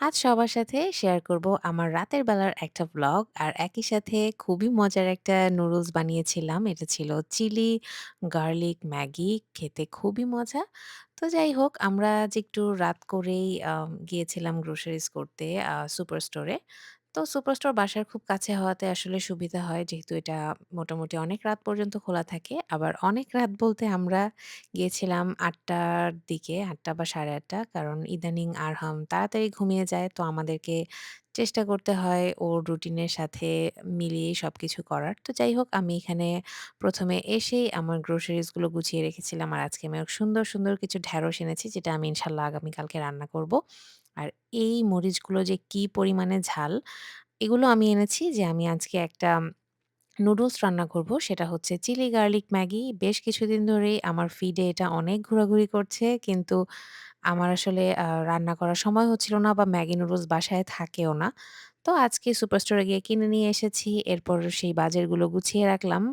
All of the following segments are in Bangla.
আজ সবার সাথে শেয়ার করব আমার রাতের বেলার একটা ব্লগ আর একই সাথে খুবই মজার একটা নুডলস বানিয়েছিলাম। এটা ছিল চিলি গার্লিক ম্যাগি, খেতে খুবই মজা। তো যাই হোক, আমরা যে একটু রাত করেই গিয়েছিলাম গ্রোসারিজ করতে সুপার স্টোরে। তো সুপার স্টোর বাসার খুব কাছে হওয়াতে আসলে সুবিধা হয় যেহেতু এটা মোটামুটি অনেক রাত পর্যন্ত খোলা থাকে। আবার অনেক রাত বলতে আমরা গিয়েছিলাম ৮ঃ০০ র দিকে, আটটা বা ৮ঃ৩০ কারণ ইদানিং আরহাম তাড়াতাড়ি ঘুমিয়ে যায়। তো আমাদেরকে চেষ্টা করতে হয় ওর রুটিনের সাথে মিলিয়েই সবকিছু করার। তো যাই হোক আমি এখানে ১ম এ এসেই আমার গ্রোসারিসগুলো গুছিয়ে রেখেছিলাম। আর আজকে আমি সুন্দর, সুন্দর কিছু ঢেঁড়স এনেছি যেটা আমি ইনশাআল্লাহ আগামীকালকে রান্না করব। আর এই মরিচগুলো যে কি পরিমাণে ঝাল, এগুলো আমি এনেছি যে আমি আজকে একটা নুডলস রান্না করব। সেটা হচ্ছে চিলি গার্লিক ম্যাগি। বেশ কিছুদিন ধরেই আমার ফিডে এটা অনেক ঘোরাঘুরি করছে। কিন্তু আমার আসলে রান্না করার সময় হচ্ছিল না বা ম্যাগি নুডলস বাসায় থাকেও না। তো আজকে সুপার স্টোরে গিয়ে কিনে নিয়ে এসেছি। এরপর সেই বাজারগুলো গুছিয়ে রাখলাম।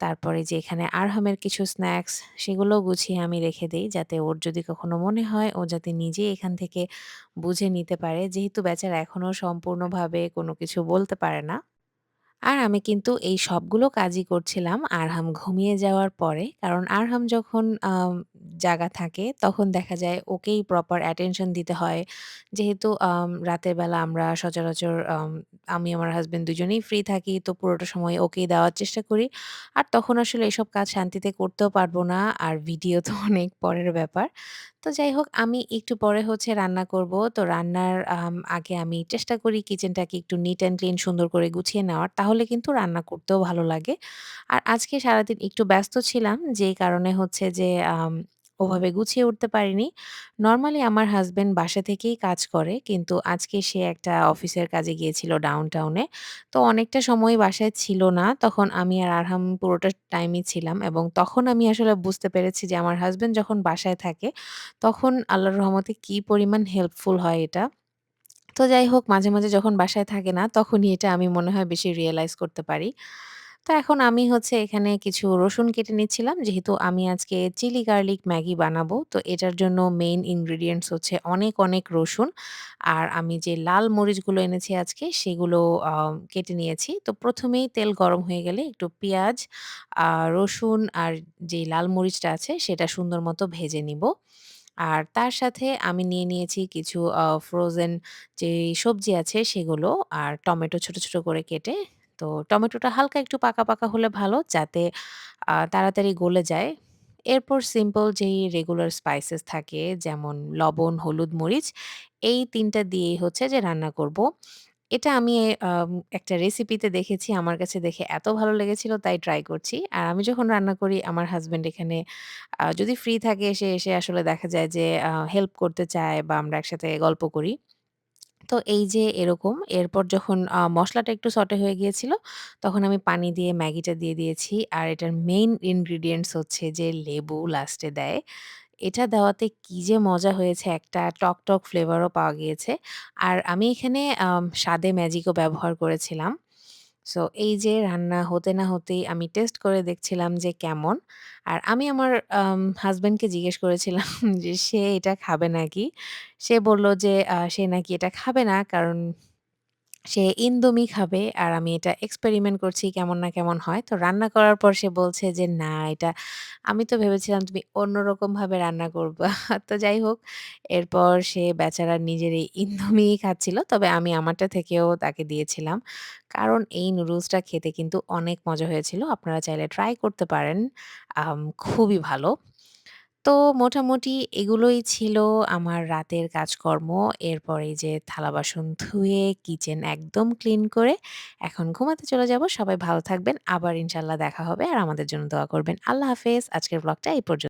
তারপরে যে এখানে আরহামের কিছু স্ন্যাকস সেগুলোও গুছিয়ে আমি রেখে দেই। যাতে ওর যদি কখনো মনে হয়, ও যাতে নিজেই এখান থেকে বুঝে নিতে পারে। যেহেতু বেচারা এখনও সম্পূর্ণভাবে কোনো কিছু বলতে পারে না। আর আমি কিন্তু এই সবগুলো কাজই করছিলাম আরহাম ঘুমিয়ে যাওয়ার পরে। কারণ আরহাম যখন জাগা থাকে, তখন দেখা যায় ওকেই প্রপার অ্যাটেনশন দিতে হয়। যেহেতু রাতের বেলা আমরা সচরাচর, আম, আমি আমার হাসব্যান্ড দুজনেই ফ্রি থাকি। তো পুরোটা সময় ওকেই দেওয়ার চেষ্টা করি। আর তখন আসলে এসব কাজ শান্তিতে করতেও পারব না। আর ভিডিও তো অনেক পরের ব্যাপার। তো যাই হোক, আমি একটু পরে হচ্ছে রান্না করব। তো রান্নার আগে আমি চেষ্টা করি কিচেনটাকে একটু নিট অ্যান্ড ক্লিন সুন্দর করে গুছিয়ে নেওয়ার। তাহলে কিন্তু রান্না করতেও ভালো লাগে। আর আজকে সারাদিন একটু ব্যস্ত ছিলাম, যেই কারণে হচ্ছে যে ওভাবে গুছিয়ে উঠতে পারিনি। নরমালি আমার হাসব্যান্ড বাসা থেকেই কাজ করে। কিন্তু আজকে সে একটা অফিসের কাজে গিয়েছিল ডাউনটাউনে। তো অনেকটা সময় বাসায় ছিল না। তখন আমি আর আরহাম পুরোটা টাইমই ছিলাম এবং তখন আমি আসলে বুঝতে পেরেছি যে আমার হাসব্যান্ড যখন বাসায় থাকে তখন আল্লাহর রহমতে কি পরিমাণ হেল্পফুল হয় এটা। তো যাই হোক মাঝে, মাঝে যখন বাসায় থাকে না তখনই এটা আমি মনে হয় বেশি রিয়ালাইজ করতে পারি। তো এখন আমি হচ্ছে এখানে কিছু রসুন কেটে নিচ্ছিলাম। যেহেতু আমি আজকে চিলি গার্লিক ম্যাগি বানাবো। তো এটার জন্য মেইন ইনগ্রিডিয়েন্টস হচ্ছে অনেক, অনেক রসুন। আর আমি যে লাল মরিচগুলো এনেছি আজকে সেগুলো কেটে নিয়েছি। তো ১ম এই তেল গরম হয়ে গেলে একটু পেঁয়াজ, রসুন আর যে লাল মরিচটা আছে সেটা সুন্দর মতো ভেজে নিবো। আর তার সাথে আমি নিয়ে নিয়েছি কিছু ফ্রোজেন যে সবজি আছে সেগুলো আর টমেটো ছোট, ছোট করে কেটে। তো টমেটোটা হালকা একটু পাকা, পাকা হলে ভালো যাতে তাড়াতাড়ি গলে যায়। এরপর সিম্পল যেই রেগুলার স্পাইসেস থাকে যেমন লবণ, হলুদ, মরিচ এই ৩ টা দিয়েই হচ্ছে যে রান্না করব। এটা আমি একটা রেসিপিতে দেখেছি। আমার কাছে দেখে এত ভালো লেগেছিল তাই ট্রাই করছি। আর আমি যখন রান্না করি আমার হাসব্যান্ড এখানে যদি ফ্রি থাকে সে এসে আসলে দেখা যায় যে হেল্প করতে চায় বা আমরা একসাথে গল্প করি। তো এই যে এরকম এরপর যখন মশলাটা একটু সটে হয়ে গিয়েছিল, তখন আমি পানি দিয়ে ম্যাগিটা দিয়ে দিয়েছি। আর এটার মেইন ইনগ্রিডিয়েন্টস হচ্ছে যে লেবু লাস্টে দেয়। এটা দেওয়াতে কি যে মজা হয়েছে একটা টক, টক ফ্লেভারও পাওয়া গিয়েছে। আর আমি এখানে স্বাদে ম্যাজিকও ব্যবহার করেছিলাম। সো এই যে রান্না হতে না হতেই আমি টেস্ট করে দেখছিলাম যে কেমন। আর আমি আমার হাজব্যান্ডকে জিজ্ঞেস করেছিলাম যে সে এটা খাবে নাকি? সে বলল যে সে নাকি এটা খাবে না। কারণ সে ইনদোমি খাবে আর আমি এটা এক্সপেরিমেন্ট করছি কেমন না কেমন হয়। তো রান্না করার পর সে বলছে যে, "না এটা আমি তো ভেবেছিলাম তুমি অন্যরকমভাবে রান্না করবা।" তো যাই হোক এরপর সে বেচারা নিজের এই ইনদোমিই খাচ্ছিল। তবে আমি আমারটা থেকেও তাকে দিয়েছিলাম। কারণ এই নুডলসটা খেতে কিন্তু অনেক মজা হয়েছিল। আপনারা চাইলে ট্রাই করতে পারেন। খুবই ভালো। তো মোটামুটি এগুলোই ছিল আমার রাতের কাজকর্ম। এরপরে যে থালা-বাসন ধুয়ে, কিচেন একদম ক্লিন করে এখন ঘুমাতে চলে যাব। সবাই ভালো থাকবেন। আবার ইনশাল্লাহ দেখা হবে। আর আমাদের জন্য দোয়া করবেন। আল্লাহ হাফেজ। আজকের ব্লগটা এই পর্যন্ত।